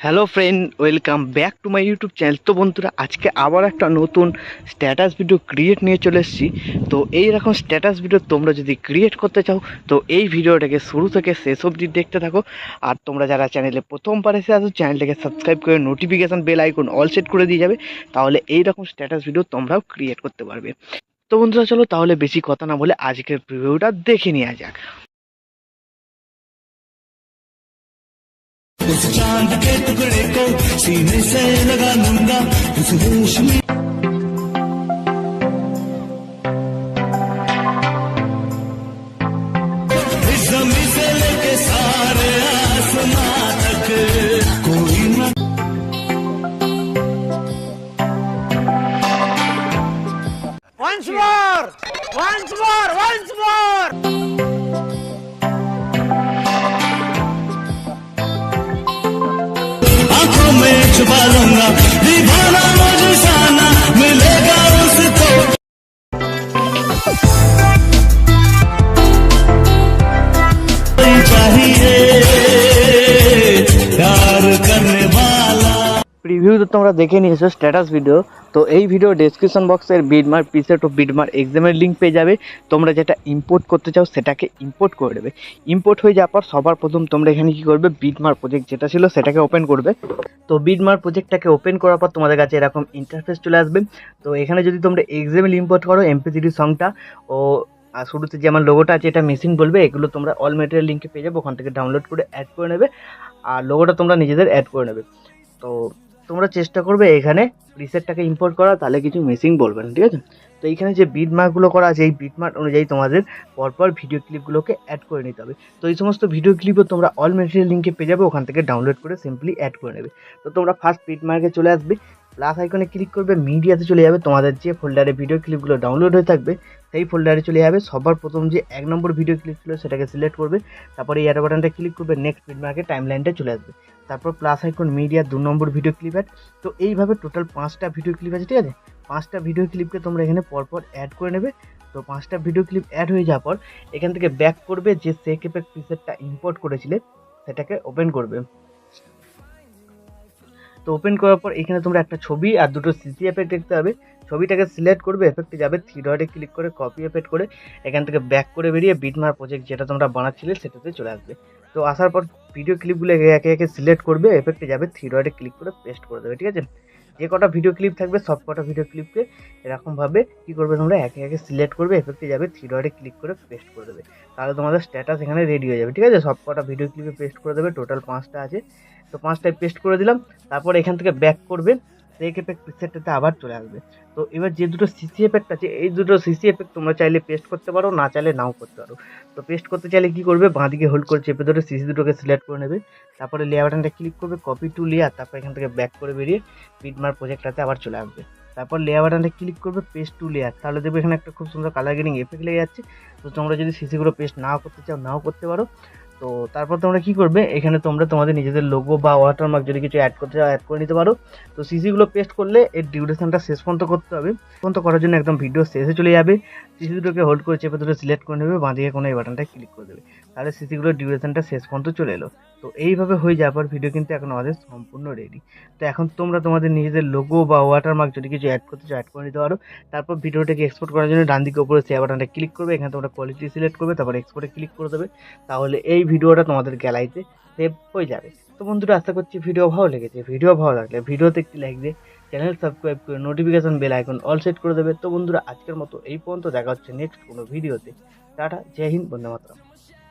Hello friend welcome back to my YouTube channel তো বন্ধুরা, আজকে আবার একটা নতুন স্ট্যাটাস ভিডিও ক্রিয়েট নিয়ে চলে এসেছি। তো এই রকম স্ট্যাটাস ভিডিও তোমরা যদি ক্রিয়েট করতে চাও, তো এই ভিডিওটাকে শুরু থেকে শেষ অবধি দেখতে থাকো। আর তোমরা যারা চ্যানেলে প্রথমবার এসে আসো চ্যানেলটাকে সাবস্ক্রাইব করে notification bell icon all set করে দিয়ে যাবে। তাহলে এই রকম স্ট্যাটাস ভিডিও তোমরাও ক্রিয়েট করতে পারবে। তো বন্ধুরা, চলো তাহলে বেশি কথা না বলে আজকের ভিডিওটা দেখে নেওয়া যাক। उस चाँद के टुकड़े को सीने से लगा लूँगा उस होश में Once more! Once more! Once more! পালঙ্গা বিধানা মজুষা প্রিভিউ তো তোমরা দেখে নিয়েছো স্ট্যাটাস ভিডিও তো এই ভিডিও ডেসক্রিপশন বক্সের বিডমার পিসেট ও বিডমার এক্সামের লিঙ্ক পেয়ে যাবে। তোমরা যেটা ইম্পোর্ট করতে চাও, সেটাকে ইম্পোর্ট করে দেবে। ইম্পোর্ট হয়ে যাওয়ার পর সবার প্রথম তোমরা এখানে কি করবে বিডমার প্রজেক্ট যেটা ছিল, সেটাকে ওপেন করবে। তো বিডমার প্রজেক্টটাকে ওপেন করার পর তোমাদের কাছে এরকম ইন্টারফেস চলে আসবে। তো এখানে যদি তোমরা এক্সামেল ইম্পোর্ট করো এমপি সংটা ও, আর শুরুতে যে আমার লোগোটা আছে, এটা মেশিন বলবে, এগুলো তোমরা অল মেটেরিয়াল লিঙ্কে পেয়ে যাবে, ওখান থেকে ডাউনলোড করে অ্যাড করে নেবে। আর লোগোটা তোমরা নিজেদের অ্যাড করে নেবে। তো তোমরা চেষ্টা করবে এখানে রিসেটটাকে ইম্পোর্ট করা, তাহলে কিছু মিসিং বলবে না, ঠিক আছে? তো এইখানে যে বিট মার্কগুলো করা আছে, এই বিট মার্ক অনুযায়ী তোমাদের পরপর ভিডিও ক্লিপগুলোকে অ্যাড করে নিতে হবে। তো এই সমস্ত ভিডিও ক্লিপও তোমরা অল মেটেরিয়াল লিঙ্কে পেয়ে যাবে, ওখান থেকে ডাউনলোড করে সিম্পলি অ্যাড করে নেবে। তো তোমরা ফার্স্ট বিট মার্কে চলে আসবে প্লাস আইকনে ক্লিক করবে মিডিয়াতে চলে যাবে তোমাদের যে ফোল্ডারে ভিডিও ক্লিপগুলো ডাউনলোড হয়ে থাকবে, সেই ফোল্ডারে চলে যাবে। সবার প্রথম যে এক নম্বর ভিডিও ক্লিপ ছিল, সেটাকে সিলেক্ট করবে। তারপরে এই অ্যারো বাটনটা ক্লিক করবে নেক্সট বিট মার্কে টাইম লাইনটা চলে আসবে। তারপর প্লাস আইকন মিডিয়া দু নম্বর ভিডিও ক্লিপ অ্যাড তো এইভাবে টোটাল পাঁচটা ভিডিও ক্লিপ আছে, ঠিক আছে? পাঁচটা ভিডিও ক্লিপকে তোমরা এখানে পরপর অ্যাড করে নেবে। তো পাঁচটা ভিডিও ক্লিপ অ্যাড হয়ে যাওয়ার পর, এখান থেকে ব্যাক করবে যে সেক এফেক্ট প্রিসেটটা ইম্পোর্ট করেছিলে, সেটাকে ওপেন করবে। তো ওপেন করার পর এখানে তোমরা একটা ছবি আর দুটো সিসি এফেক্ট দেখতে হবে ছবিটাকে সিলেক্ট করবে এফেক্টে যাবে থ্রি ডটে ক্লিক করে কপি এফেক্ট করে এখান থেকে ব্যাক করে বেরিয়ে বিটমার প্রজেক্ট যেটা তোমরা বানাচ্ছিলে সেটাতে চলে আসবে। তো আসার পর ভিডিও ক্লিপগুলো একে একে সিলেক্ট করবে এফেক্টে যাবে থ্রি ডটে ক্লিক করে পেস্ট করে দেবে, ঠিক আছে? যে কটা ভিডিও ক্লিপ থাকবে সব কটা ভিডিও ক্লিপকে এরকমভাবে কী করবে তোমরা? একে একে সিলেক্ট করবে এফেক্টে যাবে থ্রি ডটে ক্লিক করে পেস্ট করে দেবে। তাহলে তোমাদের স্ট্যাটাস এখানে রেডি হয়ে যাবে, ঠিক আছে? সব কটা ভিডিও ক্লিপে পেস্ট করে দেবে টোটাল পাঁচটা আছে। তো পাঁচটায় পেস্ট করে দিলাম, তারপর এখান থেকে ব্যাক করবে, সেই এফেক্ট পিকচারটাতে আবার চলে আসবে। তো এবার যে দুটো সিসি এফেক্ট আছে, এই দুটো সিসি এফেক্ট তোমরা চাইলে পেস্ট করতে পারো, না চাইলে নাও করতে পারো। তো পেস্ট করতে চাইলে কী করবে বাঁদিকে হোল্ড করে চেপে ধরে সিসি দুটোকে সিলেক্ট করে নেবে। তারপরে লেয়ার বাটনটা ক্লিক করবে কপি টু লেয়ার তারপর এখান থেকে ব্যাক করে বেরিয়ে পিটমার প্রজেক্টটাতে আবার চলে আসবে। তারপর লেয়ার বাটনটা ক্লিক করবে পেস্ট টু লেয়ার তাহলে দেখবে এখানে একটা খুব সুন্দর কালার গ্রেডিং এফেক্ট লেগে যাচ্ছে। তো তোমরা যদি সিসিগুলো পেস্ট নাও করতে চাও, নাও করতে পারো। তো তারপর তোমরা কি করবে? এখানে তোমরা তোমাদের নিজেদের লোগো বা ওয়াটারমার্ক যদি কিছু অ্যাড করতে চাও অ্যাড করে নিতে পারো। তো সিসিগুলো পেস্ট করলে এর ডিউরেশনটা শেষ পর্যন্ত করতে হবে। পর্যন্ত করার জন্য একদম ভিডিও শেষে চলে যাবে। সিসি দুটোকে হোল্ড করে চেপে ধরে সিলেক্ট করে নেবে বাঁধিয়ে কোনো এই বাটনটা ক্লিক করে দেবে। তাহলে সিসিগুলোর ডিউরেশনটা শেষ পর্যন্ত চলে এলো। তো এইভাবে হয়ে যাওয়ার পর ভিডিও কিন্তু এখন আমাদের সম্পূর্ণ রেডি তো এখন তোমরা তোমাদের নিজেদের লোগো বা ওয়াটারমার্ক যদি কিছু অ্যাড করতে চাও অ্যাড করে নিতে পারো। তারপর ভিডিওটাকে এক্সপোর্ট করার জন্য ডান দিকে উপরে শেয়ার বাটনটা ক্লিক করবে। এখানে তোমরা কোয়ালিটি সিলেক্ট করবে, তারপর এক্সপোর্টে ক্লিক করে দেবে। তাহলে এই ভিডিওটা তোমাদের গ্যালারিতে সেভ হয়ে যাবে। তো বন্ধুরা, আশা করছি ভিডিও ভালো লেগেছে। ভিডিও ভালো লাগলে ভিডিওতে একটি লাইক দিয়ে চ্যানেল সাবস্ক্রাইব করে notification bell icon all set করে দেবে। তো বন্ধুরা, আজকের মতো এই পর্যন্ত। দেখা হচ্ছে নেক্সট কোনো ভিডিওতে টাটা, জয় হিন্দ, বন্দে মাতরম।